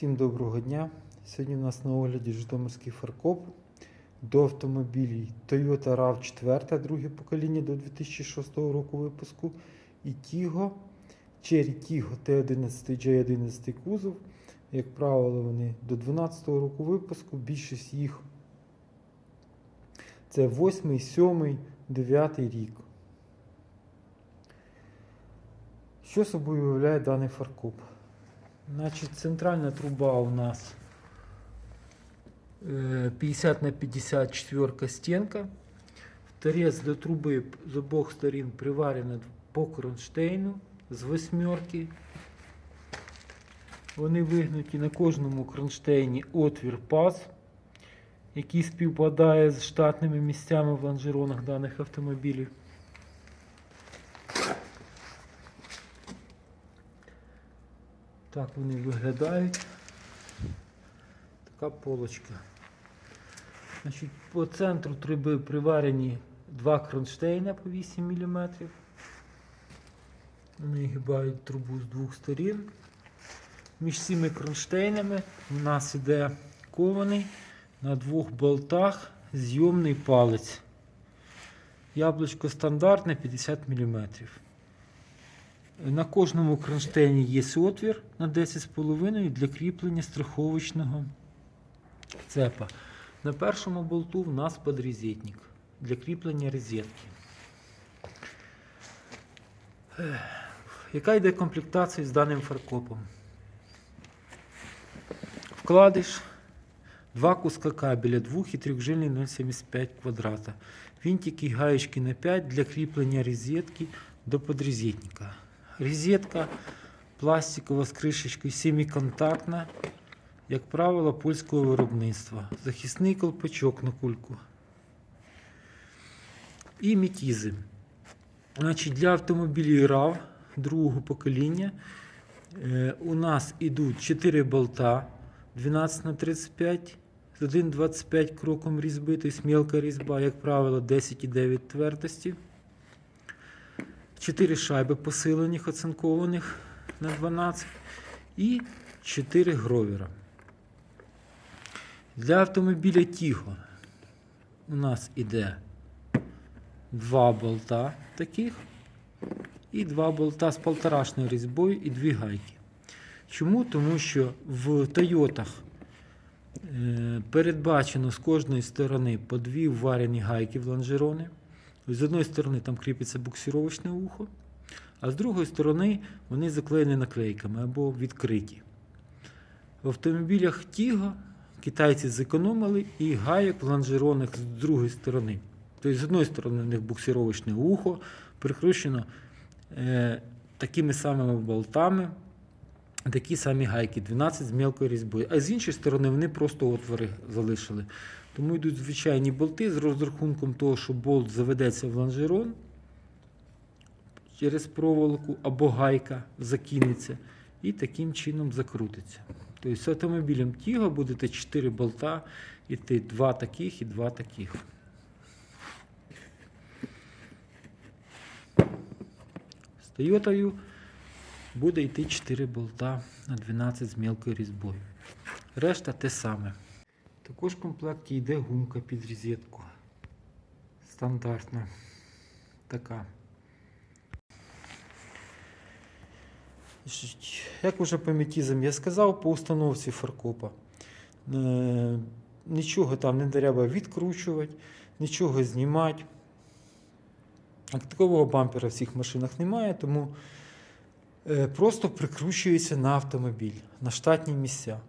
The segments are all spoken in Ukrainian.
Всім доброго дня. Сьогодні у нас на огляді Житомирський фаркоп до автомобілів Toyota rav 4, друге покоління до 2006 року випуску. І Tigo, Cherry Tigo T11 J11 кузов. Як правило, вони до 2012 року випуску. Більшість їх це 8, 7, 9 рік. Що собою виявляє даний фаркоп? Значить, центральна труба у нас е, 50 на 54 стенка. Торец до труби з обох сторін приварено по кронштейну з восьмерки. Вони вигнуті на кожному кронштейні отвір паз, який співпадає з штатними місцями в лонжеронах даних автомобілів. Так вони виглядають. Така полочка. Значить, по центру труби приварені два кронштейна по 8 мм. Вони гибають трубу з двох сторін. Між цими кронштейнами у нас іде кований на двох болтах зйомний палець. Яблучко стандартне 50 мм. На кожному кронштейні є отвір на 10,5 для кріплення страховочного цепа. На першому болту в нас подрізетник для кріплення розетки. Яка йде комплектація з даним фаркопом? Вкладиш два куска кабеля 2 і трьохжильний 0,75 квадрата. Винтики і гаєчки на 5 для кріплення розетки до подрезетника. Розетка пластикова з кришечкою семиконтактна, як правило, польського виробництва. Захисний колпачок на кульку. І мітізи. Значить, для автомобілів RAV другого покоління е, у нас ідуть 4 болта 12 на 35 з 1,25 кроком різьби, тобто мелка різьба, як правило, 10,9 твердості. 4 шайби посилених, оцинкованих на 12 і 4 гровера. Для автомобіля Тіго у нас іде два болта таких і два болта з полторашною різьбою і дві гайки. Чому? Тому що в Тойотах е, передбачено з кожної сторони по дві вварені гайки в лонжерони. З одної сторони там кріпиться буксировочне ухо, а з другої сторони вони заклеєні наклейками або відкриті. В автомобілях Тіго китайці зекономили і гайок в лонжеронах з другої сторони. Тобто, з одної сторони, в них буксировочне ухо прикручено е, такими самими болтами, такі самі гайки, 12 з мелкою різьбою. А з іншої сторони, вони просто отвори залишили. Тому йдуть звичайні болти з розрахунком того, що болт заведеться в лонжерон через проволоку або гайка закинеться і таким чином закрутиться. Тобто з автомобілем Тіго будете 4 болта іти, два таких і два таких. З Тойотою буде йти 4 болта на 12 з мелкою різьбою. Решта те саме. Також в комплекті йде гумка під розетку. Стандартна. Така. Як вже по метізам я сказав, по установці фаркопа. Е, нічого там не треба відкручувати, нічого знімати. Як Такого бампера в цих машинах немає, тому е, просто прикручується на автомобіль, на штатні місця.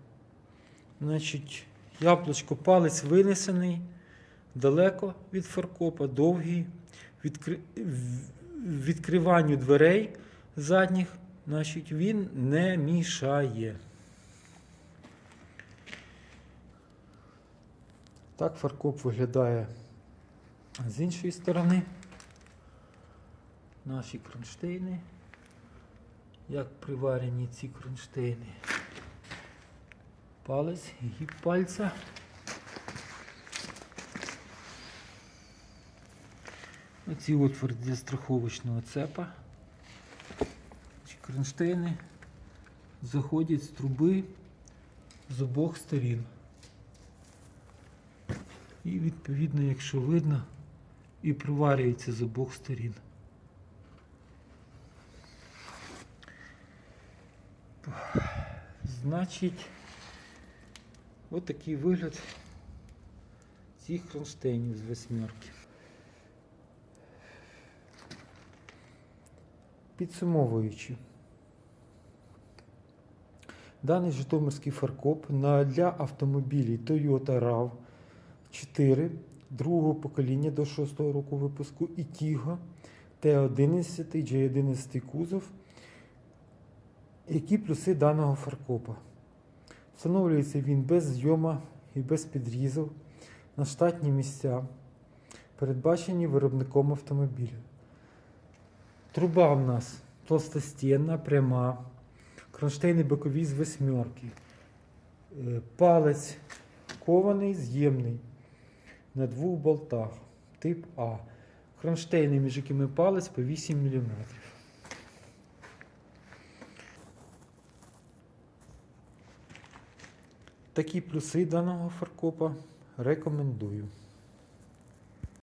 Значить, Яблучко палець винесений далеко від фаркопа, довгий. Відкри... Відкриванню дверей задніх, значить, він не мішає. Так фаркоп виглядає з іншої сторони. Наші кронштейни. Як приварені ці кронштейни палець, гіб пальця. Оці отвори для страховочного цепа. Кронштейни заходять з труби з обох сторін. І відповідно, якщо видно, і проварюється з обох сторін. Значить, от такий вигляд цих кронштейнів з восьмерки. Підсумовуючи, даний житомирський фаркоп для автомобілів Toyota RAV 4 другого покоління до 6 року випуску і Tigo T11 J11 кузов. Які плюси даного фаркопа? Встановлюється він без зйома і без підрізів на штатні місця, передбачені виробником автомобіля. Труба в нас толстостінна, пряма, кронштейни бокові з восьмерки, Е, палець кований, з'ємний на двох болтах, тип А. Кронштейни, між якими палець по 8 мм. Такі плюси даного фаркопа рекомендую.